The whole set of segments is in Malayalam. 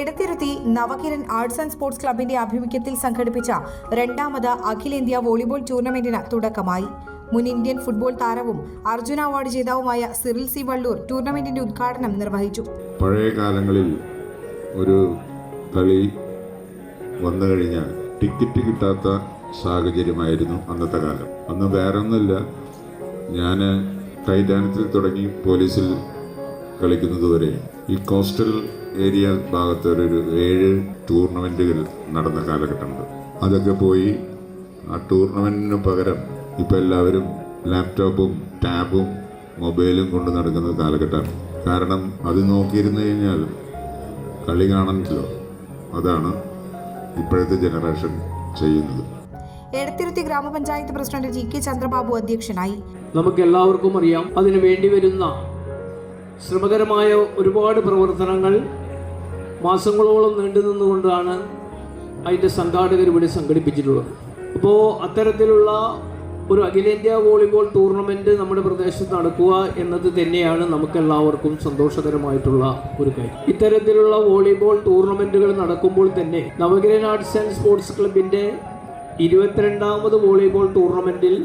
Edathiruthy Navakiran arts and sports ക്ലബിന്റെ ആഭിമുഖ്യത്തിൽ സംഘടിപ്പിച്ച രണ്ടാമത് അഖിലേന്ത്യാ വോളിബോൾ ടൂർണമെന്റിന് തുടക്കമായി. മുൻ ഇന്ത്യൻ ഫുട്ബോൾ താരവും അർജുന അവാർഡ് ജേതാവുമായ സിറിൽ സി വള്ളൂർ ടൂർണമെന്റിന്റെ ഉദ്ഘാടനം നിർവഹിച്ചു. പഴയ കാലങ്ങളിൽ ഒരു കളി വന്നു കഴിഞ്ഞാൽ ടിക്കറ്റ് കിട്ടാത്ത സാഹചര്യമായിരുന്നു അന്നത്തെ കാലം. അന്ന് വേറൊന്നുമില്ല. ഞാൻ കൈതാനത്തിൽ തുടങ്ങി പോലീസിൽ കളിക്കുന്നതുവരെ ഈ കോസ്റ്റൽ ഏരിയ ഭാഗത്ത് ഒരു ഏഴ് ടൂർണമെന്റുകൾ നടന്ന കാലഘട്ടമുണ്ട്. അതൊക്കെ പോയി ആ ടൂർണമെന്റിന് പകരം ഇപ്പം എല്ലാവരും ലാപ്ടോപ്പും ടാബും മൊബൈലും കൊണ്ട് നടക്കുന്ന കാലഘട്ടമാണ്. കാരണം അത് നോക്കിയിരുന്നു കഴിഞ്ഞാൽ കളി കാണണമല്ലോ അതാണ് ഇപ്പോഴത്തെ ജനറേഷൻ ചെയ്യുന്നത്. എടത്തിരുത്തി ഗ്രാമപഞ്ചായത്ത് പ്രസിഡന്റ് ജി കെ ചന്ദ്രബാബു അധ്യക്ഷനായി. നമുക്ക് എല്ലാവർക്കും അറിയാം അതിനു വേണ്ടി വരുന്ന ശ്രമകരമായ ഒരുപാട് പ്രവർത്തനങ്ങൾ മാസങ്ങളോളം നീണ്ടു നിന്നുകൊണ്ടാണ് അതിന്റെ സംഘാടകർ ഇവിടെ സംഘടിപ്പിച്ചിട്ടുള്ളത്. അപ്പോൾ അത്തരത്തിലുള്ള ഒരു അഖിലേന്ത്യാ വോളിബോൾ ടൂർണമെന്റ് നമ്മുടെ പ്രദേശത്ത് നടക്കുക എന്നത് തന്നെയാണ് നമുക്കെല്ലാവർക്കും സന്തോഷകരമായിട്ടുള്ള ഒരു കാര്യം. ഇത്തരത്തിലുള്ള വോളിബോൾ ടൂർണമെന്റുകൾ നടക്കുമ്പോൾ തന്നെ നവഗ്രൻ ആർട്സ് ആൻഡ് സ്പോർട്സ് ക്ലബിന്റെ ഇരുപത്തിരണ്ടാമത് വോളിബോൾ ടൂർണമെന്റിൽ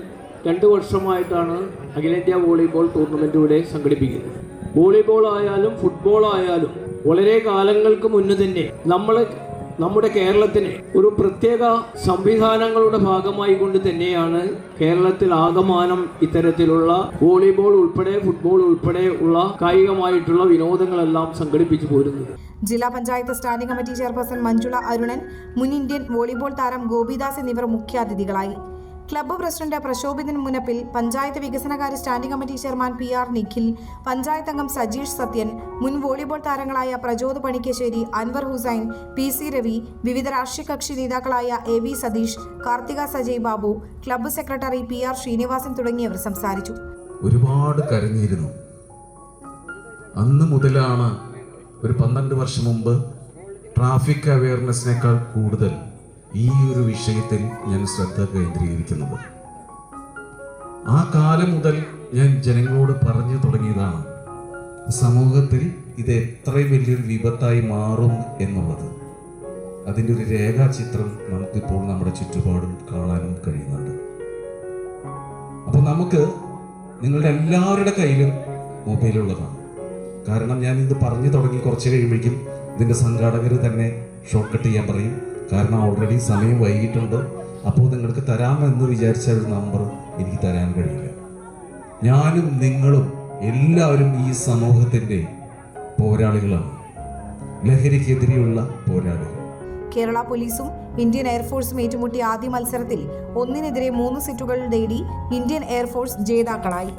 രണ്ട് വർഷമായിട്ടാണ് അഖിലേന്ത്യാ വോളിബോൾ ടൂർണമെന്റ് ഇവിടെ സംഘടിപ്പിക്കുന്നത്. വോളിബോൾ ആയാലും ഫുട്ബോൾ ആയാലും വളരെ കാലങ്ങൾക്ക് മുന്നേ തന്നെ നമ്മൾ നമ്മുടെ കേരളത്തിന് ഒരു പ്രത്യേക സംവിധാനങ്ങളുടെ ഭാഗമായി കൊണ്ട് തന്നെയാണ് കേരളത്തിൽ ആകമാനം ഇത്തരത്തിലുള്ള വോളിബോൾ ഉൾപ്പെടെ ഫുട്ബോൾ ഉൾപ്പെടെ ഉള്ള കായികമായിട്ടുള്ള വിനോദങ്ങളെല്ലാം സംഘടിപ്പിച്ചു പോരുന്നത്. ജില്ലാ panchayat standing committee chairperson Manjula Arunan മുൻ ഇന്ത്യൻ വോളിബോൾ താരം ഗോപിദാസ് എന്നിവർ മുഖ്യാതിഥികളായി. ക്ലബ്ബ് പ്രസിഡന്റ് പ്രശോഭിതൻ മുനപ്പിൽ പഞ്ചായത്ത് വികസനകാര്യ standing committee chairman P R Nikhil panchayat അംഗം സജീഷ് സത്യൻ മുൻ വോളിബോൾ താരങ്ങളായ പ്രചോദ് പണിക്കശ്ശേരി അൻവർ ഹുസൈൻ പി സി രവി വിവിധ രാഷ്ട്രീയ കക്ഷി നേതാക്കളായ A V Satheesh Karthika Sajay Babu club secretary P R Srinivasan തുടങ്ങിയവർ സംസാരിച്ചു. ഒരുപാട് കരഞ്ഞിരുന്നു. അന്ന് മുതലാണ് ഒരു പന്ത്രണ്ട് വർഷം മുമ്പ് ട്രാഫിക് അവയർനെസ്സിനേക്കാൾ കൂടുതൽ ഈ ഒരു വിഷയത്തിൽ ഞാൻ ശ്രദ്ധ കേന്ദ്രീകരിക്കുന്നത്. ആ കാലം മുതൽ ഞാൻ ജനങ്ങളോട് പറഞ്ഞു തുടങ്ങിയതാണ് സമൂഹത്തിൽ ഇത് എത്ര വലിയൊരു വിപത്തായി മാറും എന്നുള്ളത്. അതിന്റെ ഒരു രേഖാചിത്രം നമുക്കിപ്പോൾ നമ്മുടെ ചുറ്റുപാടും കാണാനും കഴിയുന്നുണ്ട്. അപ്പോൾ നമുക്ക് നിങ്ങളുടെ എല്ലാവരുടെ കയ്യിലും മൊബൈലുള്ളതാണ്. കാരണം ഞാൻ ഇത് പറഞ്ഞു തുടങ്ങി കുറച്ച് കഴിയുമ്പോഴേക്കും ഇതിന്റെ സംഘാടകർ തന്നെ ഷോർട്ട് കട്ട് ചെയ്യാൻ പറയും. കാരണം ഓൾറെഡി സമയം വൈകിട്ടുണ്ട് അപ്പോൾ നിങ്ങൾക്ക് തരാമെന്ന് വിചാരിച്ച ഒരു നമ്പർ എനിക്ക് തരാൻ കഴിയില്ല. ഞാനും നിങ്ങളും എല്ലാവരും ഈ സമൂഹത്തിന്റെ പോരാളികളാണ്. ലഹരിക്കെതിരെയുള്ള പോരാളികൾ. കേരള പോലീസും ഇന്ത്യൻ എയർഫോഴ്സും ഏറ്റുമുട്ടിയ ആദ്യ മത്സരത്തിൽ ഒന്നിനെതിരെ മൂന്ന് സെറ്റുകൾ നേടി ഇന്ത്യൻ എയർഫോഴ്സ് ജേതാക്കളായി.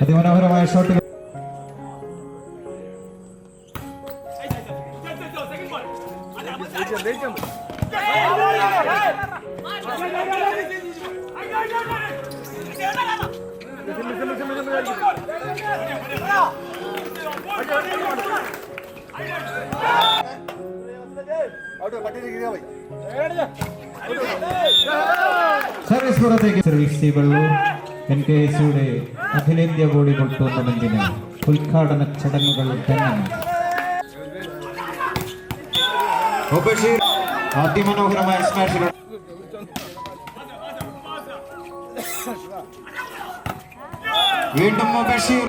അതിമനോഹരമായ ഷോട്ടുകൾ സർവീസ് പുറത്തേക്ക്. Service C Valloor N K S യുടെ അഖിലേന്ത്യാ വോളിബോൾ ടൂർണമെന്റിന് ഉദ്ഘാടന ചടങ്ങുകൾ തന്നെ. അതിമനോഹരമായ സ്മാഷുകൾ. വീണ്ടും മുബഷീർ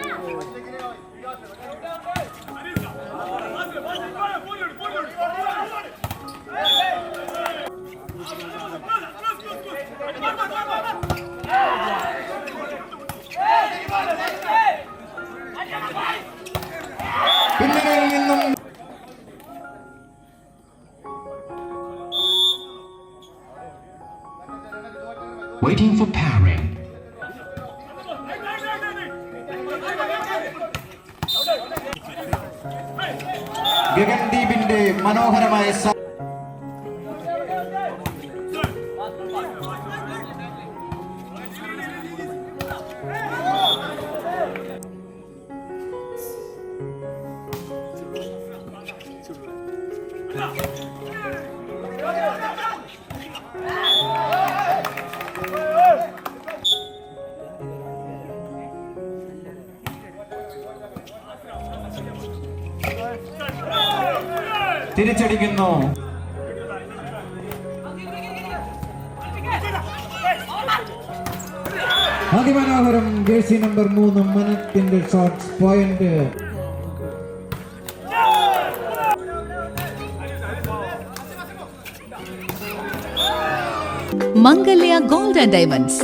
നിന്നും Waiting for pairing. ഗഗൻദീപിന്റെ മനോഹരമായ തിരിച്ചടിക്കുന്നു. അതിമനോഹരം ജേഴ്സി നമ്പർ മൂന്ന് മനത്തിന്റെ shot point. Mangalya gold and diamonds.